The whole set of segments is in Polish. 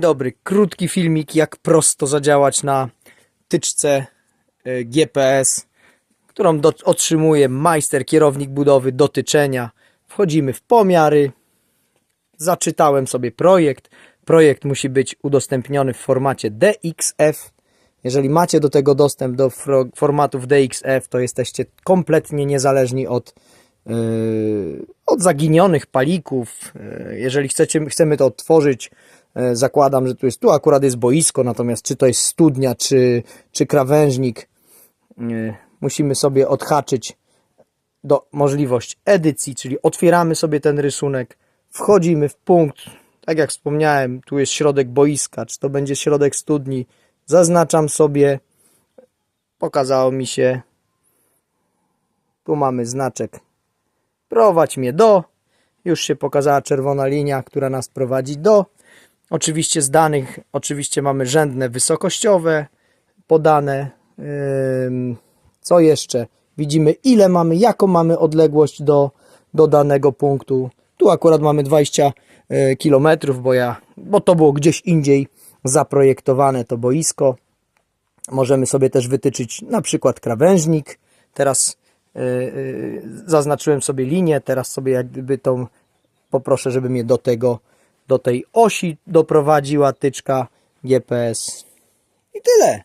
Dobry, krótki filmik jak prosto zadziałać na tyczce e, GPS, którą do, otrzymuje majster, kierownik budowy dotyczenia. Wchodzimy w pomiary, zaczytałem sobie projekt. Projekt musi być udostępniony w formacie DXF. Jeżeli macie do tego dostęp do formatów DXF, to jesteście kompletnie niezależni od, yy, od zaginionych palików. Yy, Jeżeli chcecie, chcemy to odtworzyć, yy, zakładam, że tu jest, tu akurat jest boisko, natomiast czy to jest studnia, czy, czy krawężnik, yy, musimy sobie odhaczyć do możliwość edycji, czyli otwieramy sobie ten rysunek, wchodzimy w punkt, tak jak wspomniałem, tu jest środek boiska, czy to będzie środek studni, zaznaczam sobie, pokazało mi się, tu mamy znaczek. Prowadź mnie do, już się pokazała czerwona linia, która nas prowadzi do, oczywiście z danych, oczywiście mamy rzędne wysokościowe podane, co jeszcze? Widzimy ile mamy, jaką mamy odległość do, do danego punktu. Tu akurat mamy 20 km, bo ja, bo to było gdzieś indziej zaprojektowane to boisko. Możemy sobie też wytyczyć na przykład krawężnik. Teraz yy, zaznaczyłem sobie linię, teraz sobie jak gdyby tą poproszę, żeby mnie do tego, do tej osi doprowadziła tyczka GPS. I tyle.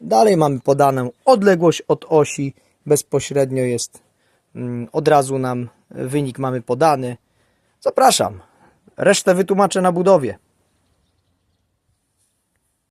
Dalej mamy podaną odległość od osi. Bezpośrednio jest mm, od razu nam wynik mamy podany. Zapraszam. Resztę wytłumaczę na budowie.